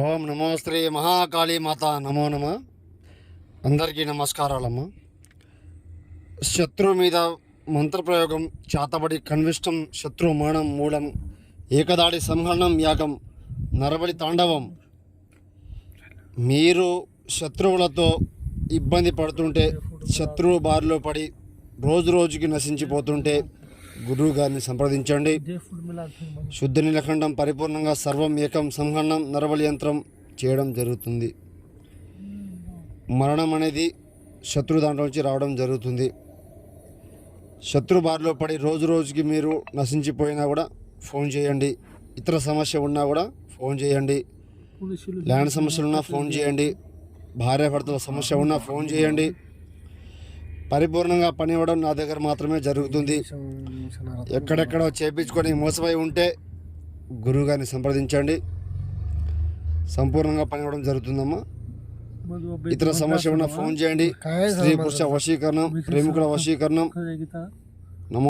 ఓం నమో శ్రీ మహాకాళీ మాత నమో నమ. అందరికీ నమస్కారాలమ్మ. శత్రువు మీద మంత్రప్రయోగం చాతబడి కన్విష్టం శత్రు మరణం మూలం ఏకదాడి సంహరణం యాగం నరబడి తాండవం. మీరు శత్రువులతో ఇబ్బంది పడుతుంటే శత్రువు బారిలో పడి రోజు రోజుకి నశించిపోతుంటే గురువు గారిని సంప్రదించండి. శుద్ధ నీలఖండం పరిపూర్ణంగా సర్వం ఏకం సంహరణం నరబలి యంత్రం చేయడం జరుగుతుంది. మరణం అనేది శత్రు దాంట్లో నుంచి రావడం జరుగుతుంది. శత్రు బారిలో పడి రోజు రోజుకి మీరు నశించిపోయినా కూడా ఫోన్ చేయండి. ఇతర సమస్య ఉన్నా కూడా ఫోన్ చేయండి. ల్యాండ్ సమస్యలు ఉన్నా ఫోన్ చేయండి. భార్యాభర్తల సమస్య ఉన్నా ఫోన్ చేయండి. పరిపూర్ణంగా పని ఇవ్వడం నా దగ్గర మాత్రమే జరుగుతుంది ఎక్కడెక్కడో చేపించుకొని మోసపోయి ఉంటే గురువుగారిని సంప్రదించండి సంపూర్ణంగా పని ఇవ్వడం జరుగుతుందమ్మా ఇతర సమస్య ఉన్న ఫోన్ చేయండి స్త్రీ పురుష వశీకరణం ప్రేమికుల వశీకరణం